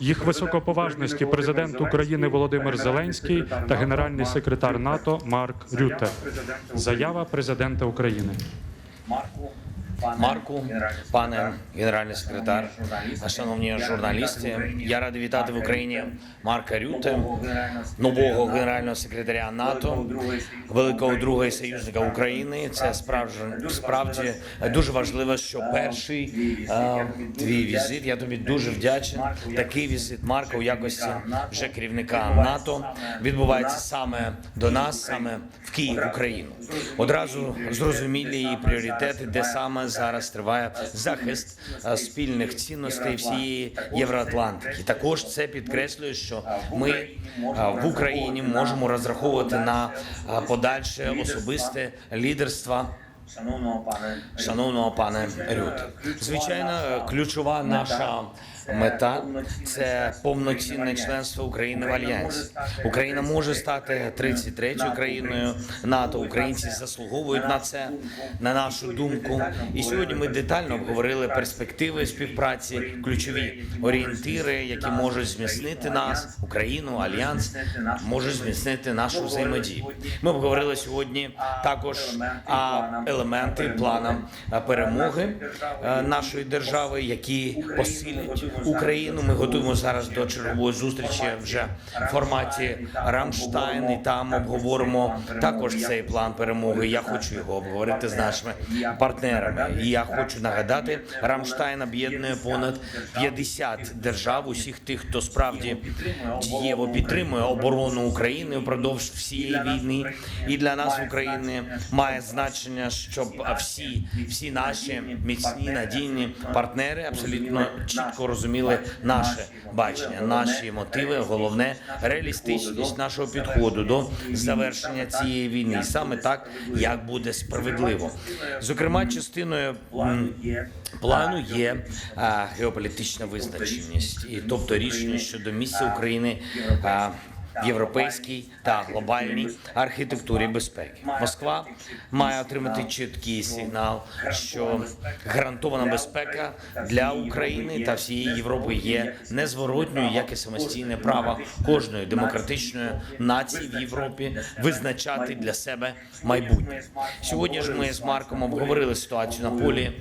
Їх високоповажності президент України Володимир Зеленський та генеральний секретар НАТО Марк Рюте. Заява президента України. Марку, пане генеральний секретар, шановні журналісти, я радий вітати в Україні Марка Рюте, нового генерального секретаря НАТО, великого друга і союзника України. Це справді, справді дуже важливо, що перший е, твій візит. Я тобі дуже вдячний. Такий візит Марка у якості вже керівника НАТО відбувається саме до нас, саме в Київ, Україну. Одразу зрозумілі і пріоритети, де саме зараз триває захист е, спільних цінностей всієї Євроатлантики. Також це підкреслює, що ми е, в Україні можемо розраховувати на е, подальше особисте лідерство шановного пане шановного пане Рют. Звичайно, ключова наша мета це повноцінне членство України в альянсі. Україна може стати 33-ю країною НАТО. Українці заслуговують на це, на нашу думку. І сьогодні ми детально обговорили перспективи співпраці, ключові орієнтири, які можуть зміцнити нас, Україну, альянс, можуть зміцнити нашу взаємодію. Ми обговорили сьогодні також елементи плана перемоги нашої держави, які посилять Україну. Ми готуємо зараз до чергової зустрічі вже в форматі Рамштайн, і там обговоримо також цей план перемоги. Я хочу його обговорити з нашими партнерами. І я хочу нагадати, Рамштайн об'єднує понад 50 держав, усіх тих, хто справді дієво підтримує оборону України впродовж всієї війни. І для нас в Україні має значення, щоб всі, всі наші міцні надійні партнери абсолютно чітко розуміли наше бачення, наші мотиви. Головне реалістичність нашого підходу до завершення цієї війни. І Саме так, як буде справедливо. Зокрема, частиною плану є геополітична визначеність, і тобто рішення щодо місця України. В європейській та глобальній архітектурі безпеки Москва має отримати чіткий сигнал, що гарантована безпека для України та всієї Європи є незворотньою, як і самостійне право кожної демократичної нації в Європі визначати для себе майбутнє. Сьогодні ж ми з Марком обговорили ситуацію на полі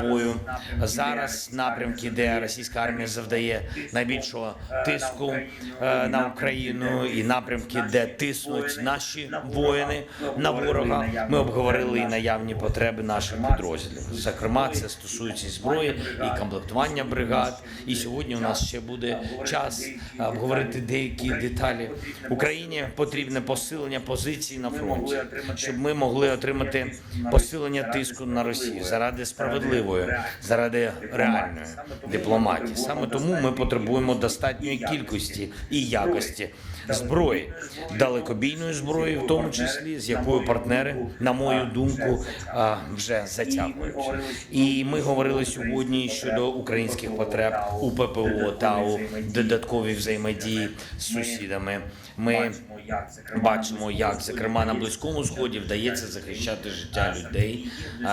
бою. Зараз напрямки, де російська армія завдає найбільшого тиску е, на Україну, і напрямки, де тиснуть наші воїни на ворога. Ми обговорили і наявні потреби наших підрозділів. Зокрема, це стосується зброї і комплектування бригад. І сьогодні у нас ще буде час е, обговорити деякі деталі. Україні потрібне посилення позицій на фронті, щоб ми могли отримати посилення тиску на Росію заради справедливої, заради реальної дипломатії. Саме тому ми потребуємо достатньої кількості і якості зброї, далекобійної зброї, в тому числі з якою партнери, на мою думку, вже затягують. І ми говорили сьогодні щодо українських потреб у ППО та у додатковій взаємодії з сусідами. Ми бачимо, як зокрема на близькому сході вдається захищати життя людей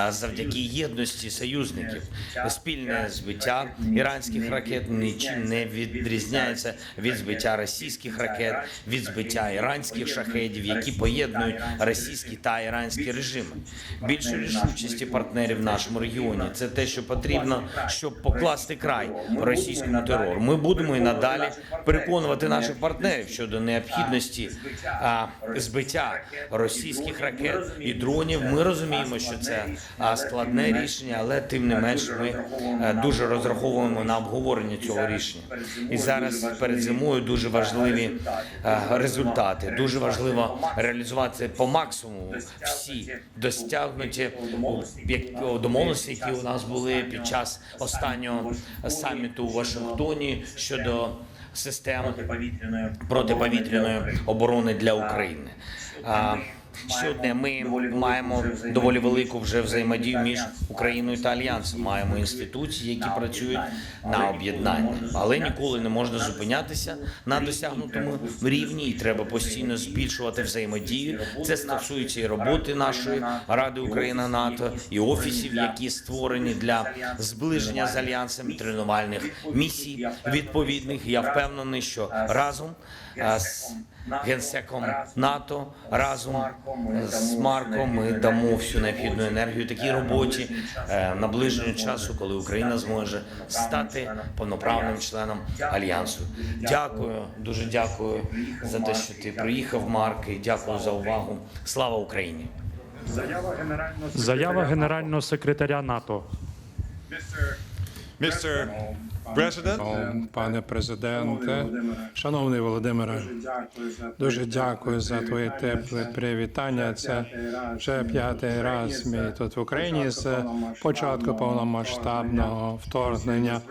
завдяки єдності союзників. Спільне збиття іранських ракет нічим не відрізняється від збиття російських ракет, від збиття іранських шахедів, які поєднують російські та іранські режими. Більше рішучості партнерів в нашому регіоні це те, що потрібно, щоб покласти край російському терору. Ми будемо і надалі переконувати наших партнерів щодо необхідності а, збиття російських ракет і дронів. Ми розуміємо, що це складне рішення, але тим не менш ми дуже розраховуємо на обговорення цього рішення. І зараз перед зимою дуже важливі результати. Дуже важливо реалізувати по максимуму всі достягнуті як- домовленості, які у нас були під час останнього саміту у Вашингтоні щодо систем повітряної протиповітряної оборони для України. Одне. Ми маємо доволі велику вже взаємодію між Україною та альянсом. Маємо інституції, які працюють на об'єднання, але ніколи не можна зупинятися на досягнутому рівні, і треба постійно збільшувати взаємодію. Це стосується і роботи нашої Ради Україна НАТО, і офісів, які створені для зближення з альянсом, тренувальних місій відповідних. Я впевнений, що разом з генсеком НАТО, разом з Марком ми дамо всю необхідну енергію такій роботі е, наближенню часу, коли Україна зможе стати повноправним членом альянсу. Дякую, дуже дякую за те, що ти приїхав, Марк, і дякую за увагу. Слава Україні! Заява генерального секретаря НАТО. Mr. Пане президенте, шановний Володимире, дуже дякую за твоє тепле привітання. Це вже п'ятий раз ми тут в Україні з початку повномасштабного вторгнення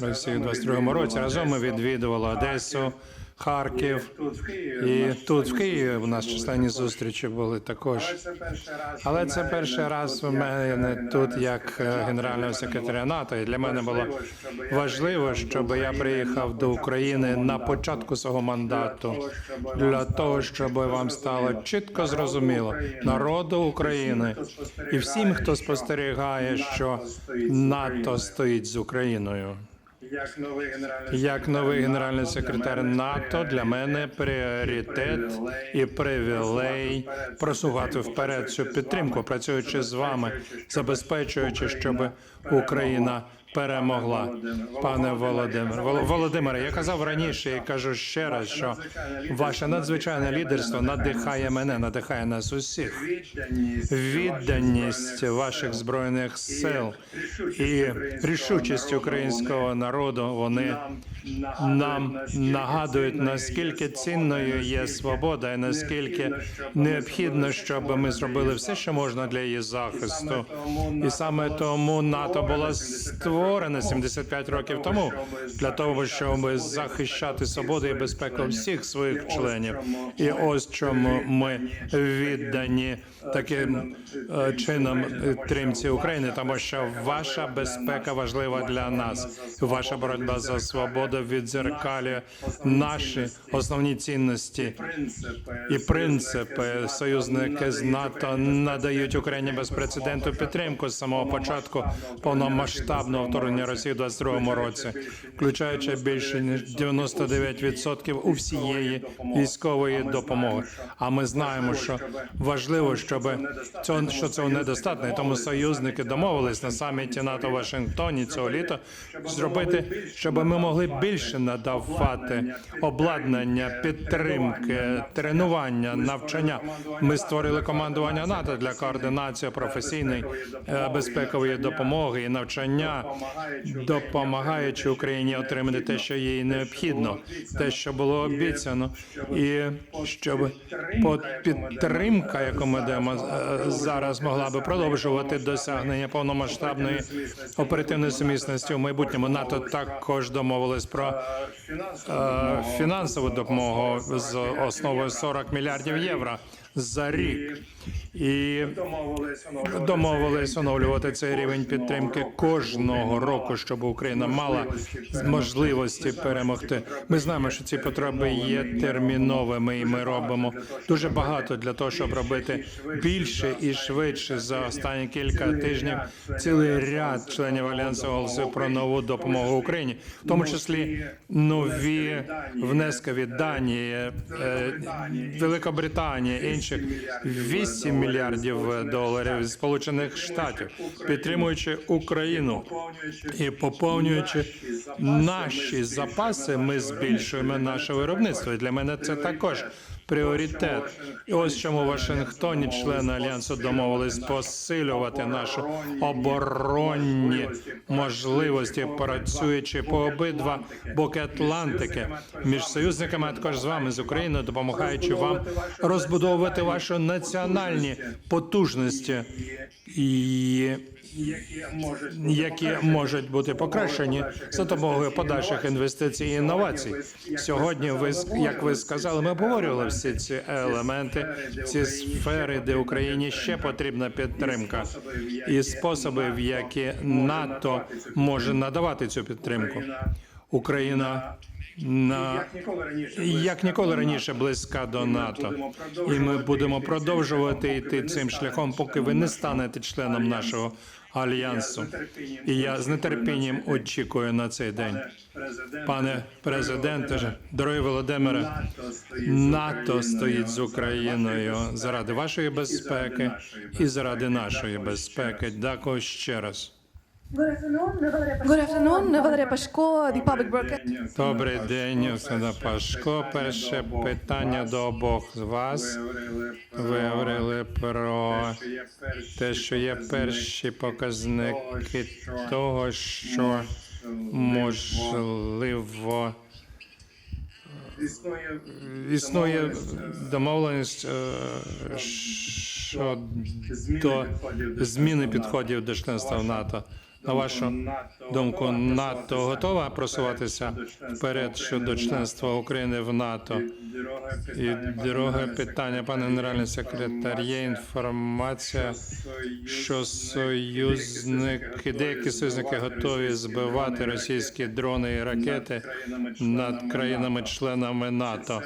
Росії у 22-му році. Разом ми відвідували Одесу, Харків і тут в Києві у нас численні зустрічі були також. Але це перший раз у мене тут як е, генерального секретаря НАТО. І для мене було важливо, щоб я приїхав до України на початку свого мандату для того, щоб вам стало чітко зрозуміло народу України і всім, хто спостерігає, що НАТО стоїть з Україною. Як новий генеральний секретар НАТО для мене пріоритет і привілей. просувати вперед цю підтримку, працюючи з вами, забезпечуючи, щоб Україна перемогла. Пане Володимир, Вол- Володимире, я казав раніше і кажу ще раз, що ваше надзвичайне лідерство надихає мене, надихає нас усіх. Відданість ваших збройних сил і рішучість українського народу вони нам нагадують наскільки цінною є свобода, і наскільки необхідно, щоб ми зробили все, що можна для її захисту. І саме тому НАТО було створено 75 років тому для того, щоб захищати свободу і безпеку всіх своїх членів. І ось чому ми віддані таким е, чином підтримці України, тому що ваша безпека важлива для нас. Ваша боротьба за свободу віддзеркалює наші основні цінності і принципи. Союзники з НАТО надають Україні безпрецедентну підтримку з самого початку повномасштабного вторгнення Росії в 22-му році, включаючи більше ніж 99% у всієї військової допомоги. А ми знаємо, що важливо, щоб цього що цього недостатньо. Тому союзники домовились на саміті НАТО в Вашингтоні цього літа зробити, щоб ми могли більше надавати обладнання, підтримки, тренування, навчання. Ми створили командування НАТО для координації професійної е, безпекової допомоги і навчання, допомагаючи Україні отримати те, що їй необхідно, те, що було обіцяно, і щоб підтримка, яку ми даємо е, зараз, могла би продовжувати досягнення повномасштабної оперативної сумісності в майбутньому. НАТО також домовились про е, фінансову допомогу з основою 40 мільярдів євро за рік. І домовились оновлювати цей рівень підтримки кожного року, щоб Україна мала можливості перемогти. Ми знаємо, що ці потреби є терміновими, і ми робимо дуже багато для того, щоб робити більше і швидше за останні кілька тижнів. Цілий ряд членів альянсу оголосив про нову допомогу Україні, в тому числі нові внески від Данії, е, Великобританії, інших 8 мільярдів доларів з Сполучених Штатів, підтримуючи Україну і поповнюючи наші запаси, ми збільшуємо наше виробництво. І для мене це також. Пріоритет, і ось чому Вашингтоні члени альянсу домовились посилювати наші оборонні можливості, працюючи по обидва боки Атлантики. Між союзниками, а також з вами з Україною, допомагаючи вам розбудовувати ваші національні потужності. І, які можуть бути покращені за допомогою подальших інвестицій і інновацій. Сьогодні, ви як ви сказали, ми обговорювали всі ці елементи, ці сфери, де Україні ще потрібна підтримка, і способи, в які НАТО може надавати цю підтримку. Україна на як ніколи раніше близька до НАТО, і ми будемо продовжувати йти цим шляхом, поки ви не станете членом нашого альянсу. І я з нетерпінням очікую на цей день. Пане президенте, дорогий Володимире, НАТО стоїть з Україною заради вашої безпеки і заради нашої безпеки. Дякую ще раз. Good afternoon, Valeria Pashko, the public broadcaster. Добрий день, Оксана Пашко. Перше питання до обох з вас. Ви говорили про те, що є перші показники того, що можливо існує існує домовленість е, щодо зміни підходів до членства в НАТО. На вашу думку, НАТО готова просуватися вперед щодо членства України в НАТО? І друге питання, пане генеральний секретар, є інформація, що союзники, деякі союзники готові збивати російські дрони і ракети над країнами-членами НАТО.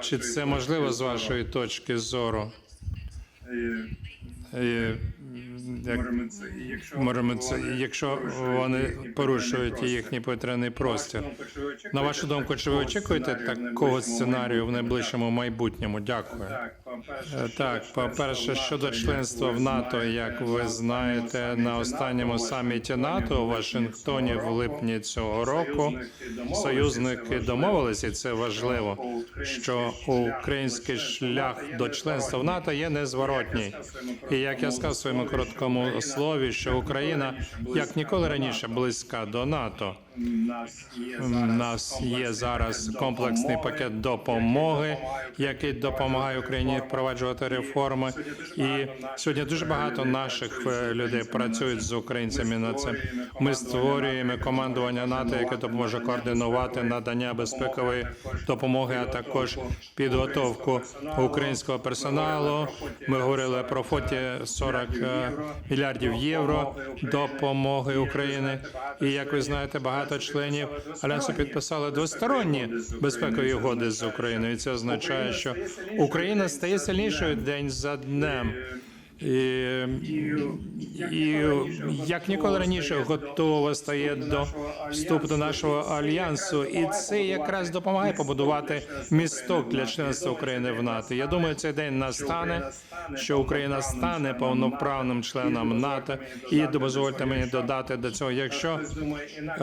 Чи це можливо з вашої точки зору? Як це, якщо вони порушують їхній повітряний простір. На вашу думку, чи ви очікуєте такого сценарію в найближчому майбутньому? Дякую. Е, Так, по-перше, щодо членства в НАТО, як ви знаєте, на останньому саміті НАТО у Вашингтоні в липні цього року союзники домовилися, і це важливо, що український шлях до членства в НАТО є незворотній. І як я сказав в своєму короткому слові, що Україна як ніколи раніше близька до НАТО. У нас є зараз комплексний пакет допомоги, який допомагає Україні впроваджувати реформи. І сьогодні дуже багато наших е, людей працюють з українцями над цим. Ми створюємо командування НАТО, яке допоможе координувати надання безпекової допомоги, а також підготовку українського персоналу. Ми говорили про фоті 40 е, мільярдів євро допомоги України. І як ви знаєте, багато членів альянсу підписали двосторонні безпекові угоди з Україною. І Це означає, що Україна стає сильнішою день за днем. І, як ніколи раніше готова стає до вступу до нашого альянсу, і це якраз допомагає побудувати місток для членства України в НАТО. Я думаю, цей день настане, що Україна стане повноправним членом НАТО. І дозвольте мені додати до цього, якщо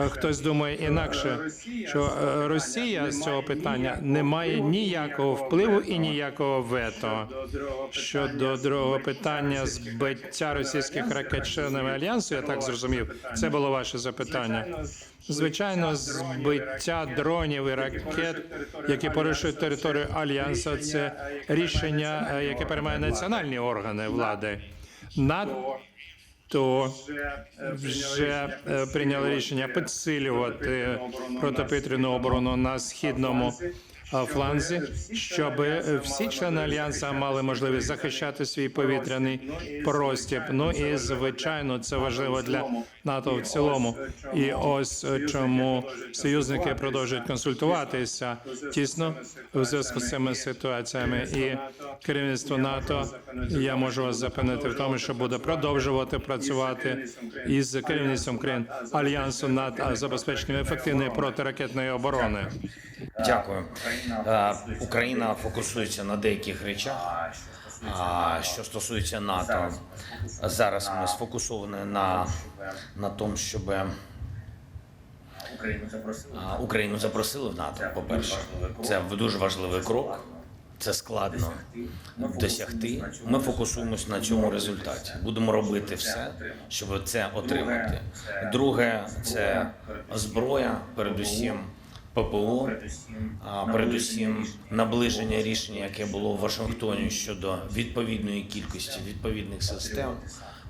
хтось думає інакше, що е, Росія з цього питання не має ніякого впливу і ніякого вето. Щодо другого питання збиття російських ракет членами альянсу, я так зрозумів. Це було ваше запитання. Звичайно, збиття дронів і ракет, які порушують територію альянсу, це рішення, яке приймає національні органи влади. НАТО вже е, прийняли рішення підсилювати протиповітряну оборону на східному фланзі, щоб е, всі члени альянсу мали можливість захищати свій повітряний простір. Ну і звичайно, це важливо для НАТО в цілому. І ось е, чому союзники продовжують консультуватися тісно у зв'язку з цими ситуаціями. І керівництво НАТО я можу вас запевнити в тому, що буде продовжувати працювати із керівництвом країн альянсу над забезпеченням ефективної протиракетної оборони. Дякую. Е, Україна фокусується на деяких речах. А що стосується НАТО, зараз ми сфокусовані на, на тому, щоб Україну запросили. Україну запросили в НАТО. По перше, це дуже важливий крок. Це складно досягти. Ми фокусуємось на цьому результаті. Будемо робити все, щоб це отримати. Друге, це зброя, передусім ППО, а передусім наближення рішення, яке було в Вашингтоні щодо відповідної кількості відповідних систем.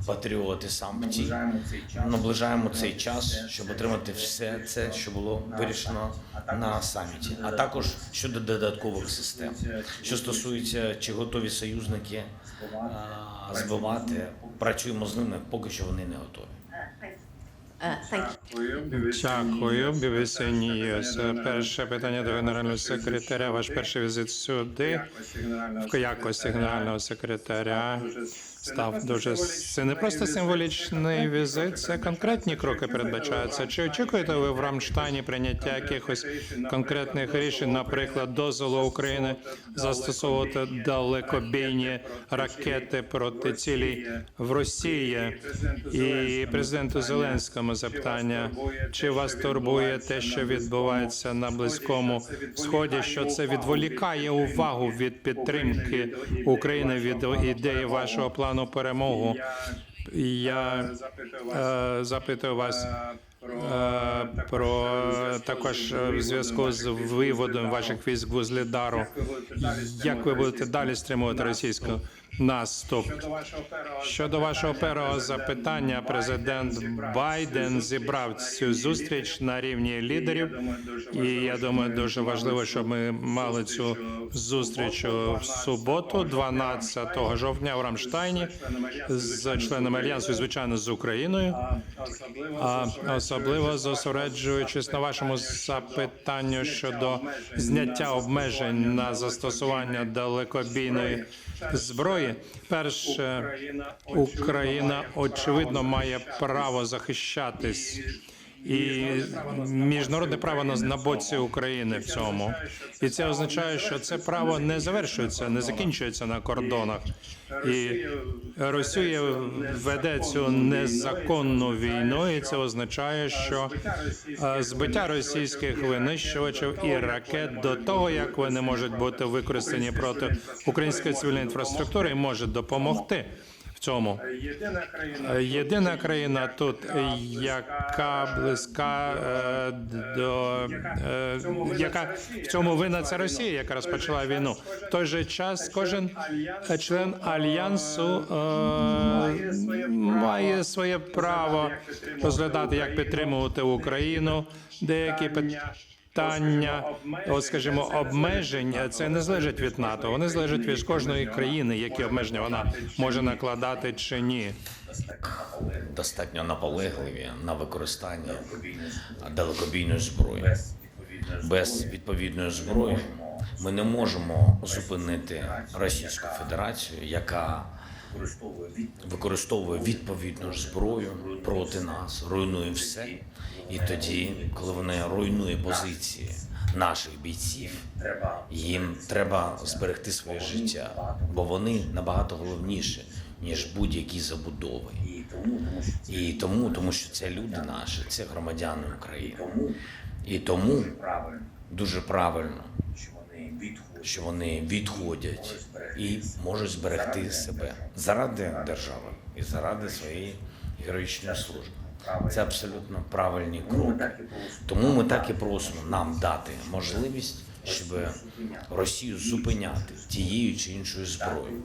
патріот і сам птій. наближаємо цей час. Наближаємо цей час, щоб отримати все це, що було вирішено на саміті, а також щодо додаткових систем. Що стосується, чи готові союзники а, збивати, працюємо з ними, поки що вони не готові. Uh. Дякую, BBC News. Перше питання до генерального секретаря. Ваш перший візит сюди в якості генерального секретаря став дуже це не просто символічний візит, це конкретні кроки передбачаються. Чи очікуєте ви в Рамштайні прийняття якихось конкретних рішень, наприклад, дозволу України застосовувати далекобійні ракети проти цілей в Росії і президенту Зеленському запитання, чи вас турбує те, що відбувається на близькому сході, що це відволікає увагу від підтримки України від ідеї вашого плану перемогу? Я е, запитую вас е, про також е, в зв'язку з виводом ваших військ Дару. Як ви будете далі стримувати російську наступ? Щодо вашого першого запитання, президент Байден зібрав цю зустріч на рівні лідерів, і я думаю, дуже важливо, щоб ми мали цю зустріч в суботу, 12 жовтня в Рамштайні, з членами альянсу, звичайно, з Україною. А особливо зосереджуючись на вашому запитанню щодо зняття обмежень на застосування далекобійної зброї, перше Україна очевидно має право захищатись. І міжнародне право на, на боці України в цьому, і це означає, що це право не завершується, не закінчується на кордонах. І Росія веде цю незаконну війну, і це означає, що е, збиття російських винищувачів і ракет до того, як вони можуть бути використані проти української цивільної інфраструктури, може допомогти цьому. Єдина країна тут, е, яка близька е, до е, яка в цьому винна це Росія, яка розпочала війну. В той же час кожен член альянсу має своє право розглядати, як підтримувати Україну. Деякі питання, от скажімо, обмежень це не залежить від НАТО. Вони залежать від кожної країни, які обмеження вона може накладати чи ні. Достатньо наполегливі на використання далекобійної зброї. Без відповідної зброї ми не можемо зупинити Російську Федерацію, яка використовує відповідну ж зброю проти нас, руйнує все. І тоді, коли вони руйнує позиції наших бійців, їм треба зберегти своє життя, бо вони набагато головніші ніж будь-які забудови. і тому, тому що це люди наші, це громадяни України. І тому дуже правильно, що вони відходять. І можуть зберегти себе заради держави і заради своєї героїчної служби. Це абсолютно правильні кроки. Тому ми так і просимо нам дати можливість, щоб Росію зупиняти тією чи іншою зброєю,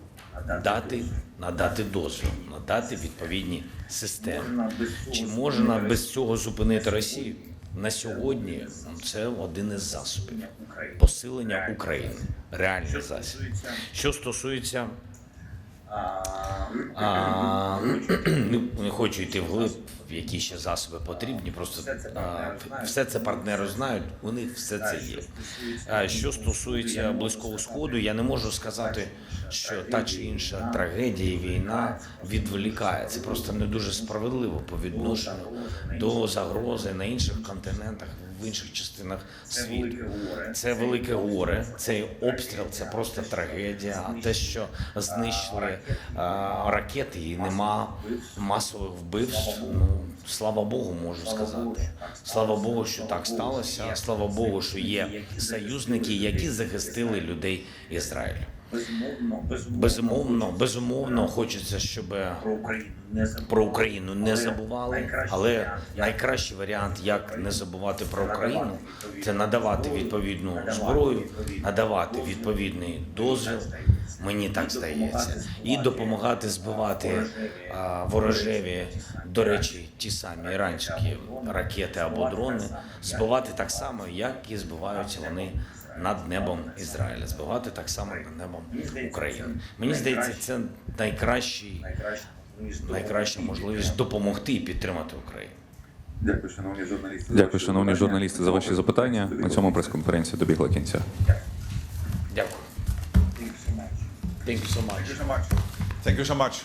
дати надати дозвіл, надати відповідні системи. Чи можна без цього зупинити Росію? На сьогодні це один із засобів посилення України, реальний засіб. Що стосується а, ну, не хочу йти вглиб, які ще засоби потрібні. Просто все це партнери знають, у них все це є. А що стосується близького сходу, я не можу сказати, що та чи інша трагедія, війна відволікає. Це просто не дуже справедливо по відношенню до загрози на інших континентах, в інших частинах світу. Це велике горе, цей обстріл це просто трагедія. А те, що знищили а, ракети, і нема масових вбивств. Ну слава Богу, можу сказати. Слава Богу, що так сталося. Слава Богу, що є союзники, які захистили людей Ізраїлю. Безумовно, безумовно, Безумовно, безумовно, хочеться, щоб про Україну не забували. про Україну не забували, але найкращий варіант, як не забувати про Україну, це надавати відповідну зброю, надавати відповідний дозвіл. Мені так здається, і допомагати збивати а, ворожеві, до речі, ті самі іранські ракети або дрони, збивати так само, як і збиваються вони над небом Ізраїля, збивати так само над небом України. Мені здається, це найкращий, найкраща можливість допомогти і підтримати Україну. Дякую, шановні журналісти. Дякую, шановні журналісти, за ваші запитання. На цьому прес-конференція добігла кінця. Дякую. Thank you so much. Thank you so much.